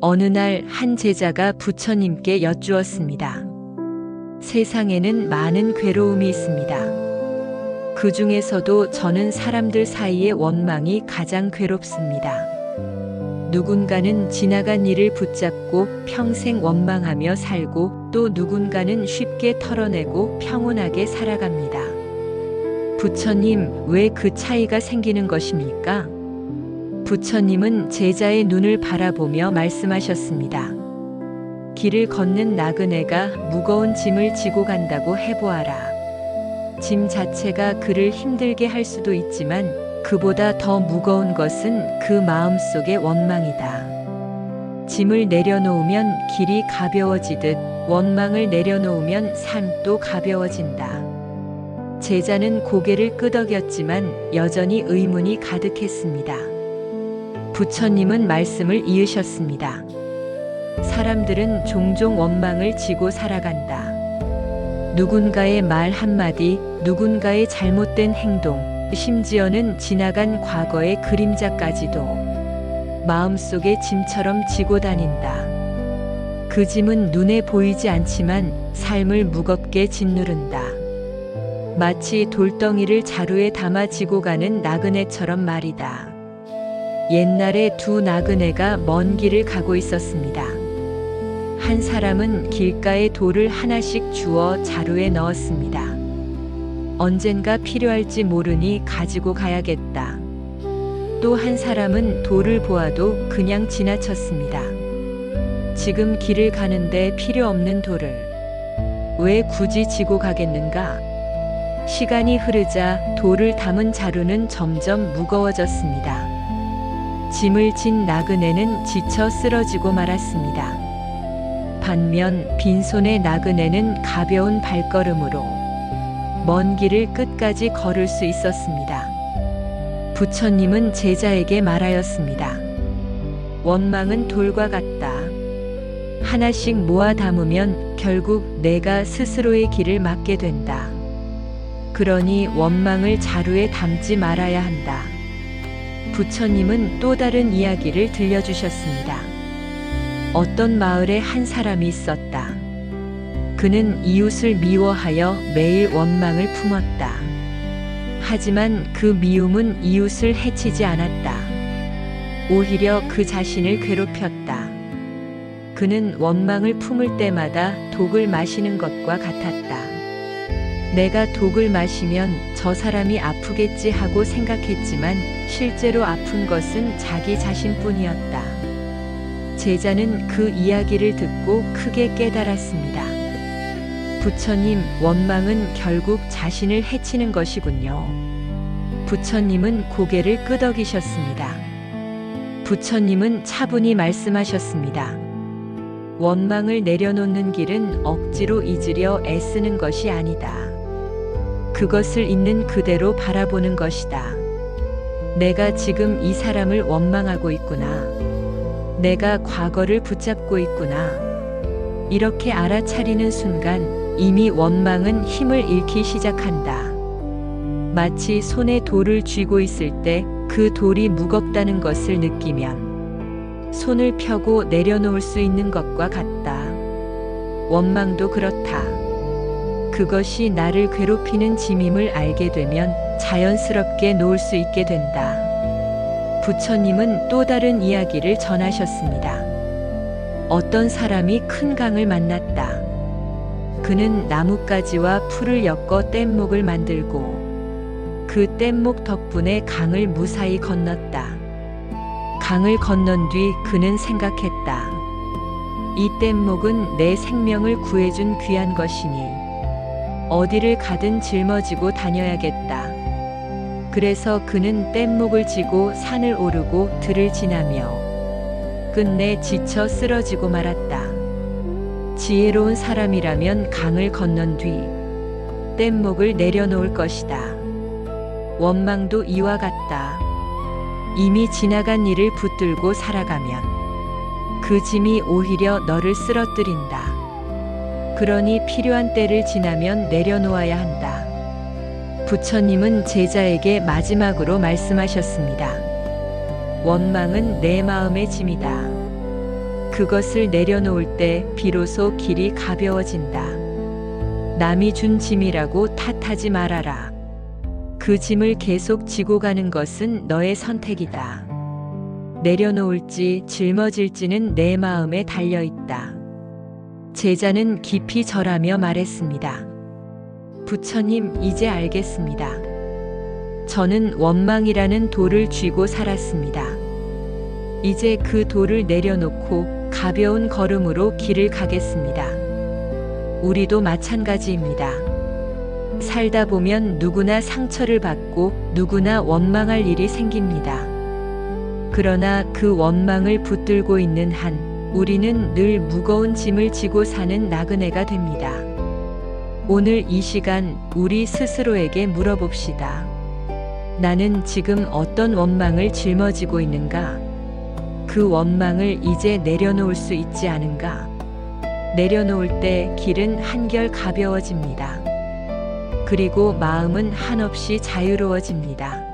어느 날 한 제자가 부처님께 여쭈었습니다. 세상에는 많은 괴로움이 있습니다. 그 중에서도 저는 사람들 사이의 원망이 가장 괴롭습니다. 누군가는 지나간 일을 붙잡고 평생 원망하며 살고 또 누군가는 쉽게 털어내고 평온하게 살아갑니다. 부처님, 왜 그 차이가 생기는 것입니까? 부처님은 제자의 눈을 바라보며 말씀하셨습니다. 길을 걷는 나그네가 무거운 짐을 지고 간다고 해보아라. 짐 자체가 그를 힘들게 할 수도 있지만 그보다 더 무거운 것은 그 마음 속의 원망이다. 짐을 내려놓으면 길이 가벼워지듯 원망을 내려놓으면 삶도 가벼워진다. 제자는 고개를 끄덕였지만 여전히 의문이 가득했습니다. 부처님은 말씀을 이으셨습니다. 사람들은 종종 원망을 지고 살아간다. 누군가의 말 한마디, 누군가의 잘못된 행동, 심지어는 지나간 과거의 그림자까지도 마음속에 짐처럼 지고 다닌다. 그 짐은 눈에 보이지 않지만 삶을 무겁게 짓누른다. 마치 돌덩이를 자루에 담아 지고 가는 나그네처럼 말이다. 옛날에 두 나그네가 먼 길을 가고 있었습니다. 한 사람은 길가에 돌을 하나씩 주워 자루에 넣었습니다. 언젠가 필요할지 모르니 가지고 가야겠다. 또 한 사람은 돌을 보아도 그냥 지나쳤습니다. 지금 길을 가는데 필요 없는 돌을 왜 굳이 지고 가겠는가? 시간이 흐르자 돌을 담은 자루는 점점 무거워졌습니다. 짐을 진 나그네는 지쳐 쓰러지고 말았습니다. 반면 빈손의 나그네는 가벼운 발걸음으로 먼 길을 끝까지 걸을 수 있었습니다. 부처님은 제자에게 말하였습니다. 원망은 돌과 같다. 하나씩 모아 담으면 결국 내가 스스로의 길을 막게 된다. 그러니 원망을 자루에 담지 말아야 한다. 부처님은 또 다른 이야기를 들려주셨습니다. 어떤 마을에 한 사람이 있었다. 그는 이웃을 미워하여 매일 원망을 품었다. 하지만 그 미움은 이웃을 해치지 않았다. 오히려 그 자신을 괴롭혔다. 그는 원망을 품을 때마다 독을 마시는 것과 같았다. 내가 독을 마시면 저 사람이 아프겠지 하고 생각했지만 실제로 아픈 것은 자기 자신뿐이었다. 제자는 그 이야기를 듣고 크게 깨달았습니다. 부처님, 원망은 결국 자신을 해치는 것이군요. 부처님은 고개를 끄덕이셨습니다. 부처님은 차분히 말씀하셨습니다. 원망을 내려놓는 길은 억지로 잊으려 애쓰는 것이 아니다. 그것을 있는 그대로 바라보는 것이다. 내가 지금 이 사람을 원망하고 있구나. 내가 과거를 붙잡고 있구나. 이렇게 알아차리는 순간 이미 원망은 힘을 잃기 시작한다. 마치 손에 돌을 쥐고 있을 때 그 돌이 무겁다는 것을 느끼면 손을 펴고 내려놓을 수 있는 것과 같다. 원망도 그렇다. 그것이 나를 괴롭히는 짐임을 알게 되면 자연스럽게 놓을 수 있게 된다. 부처님은 또 다른 이야기를 전하셨습니다. 어떤 사람이 큰 강을 만났다. 그는 나뭇가지와 풀을 엮어 뗏목을 만들고 그 뗏목 덕분에 강을 무사히 건넜다. 강을 건넌 뒤 그는 생각했다. 이 뗏목은 내 생명을 구해준 귀한 것이니 어디를 가든 짊어지고 다녀야겠다. 그래서 그는 뗏목을 지고 산을 오르고 들을 지나며 끝내 지쳐 쓰러지고 말았다. 지혜로운 사람이라면 강을 건넌 뒤 뗏목을 내려놓을 것이다. 원망도 이와 같다. 이미 지나간 일을 붙들고 살아가면 그 짐이 오히려 너를 쓰러뜨린다. 그러니 필요한 때를 지나면 내려놓아야 한다. 부처님은 제자에게 마지막으로 말씀하셨습니다. 원망은 내 마음의 짐이다. 그 그것을 내려놓을 때 비로소 길이 가벼워진다. 남이 준 짐이라고 탓하지 말아라. 그 짐을 계속 지고 가는 것은 너의 선택이다. 내려놓을지 짊어질지는 내 마음에 달려 있다. 제자는 깊이 절하며 말했습니다. 부처님, 이제 알겠습니다. 저는 원망이라는 돌을 쥐고 살았습니다. 이제 그 돌을 내려놓고 가벼운 걸음으로 길을 가겠습니다. 우리도 마찬가지입니다. 살다 보면 누구나 상처를 받고 누구나 원망할 일이 생깁니다. 그러나 그 원망을 붙들고 있는 한 우리는 늘 무거운 짐을 지고 사는 나그네가 됩니다. 오늘 이 시간 우리 스스로에게 물어봅시다. 나는 지금 어떤 원망을 짊어지고 있는가? 그 원망을 이제 내려놓을 수 있지 않은가? 내려놓을 때 길은 한결 가벼워집니다. 그리고 마음은 한없이 자유로워집니다.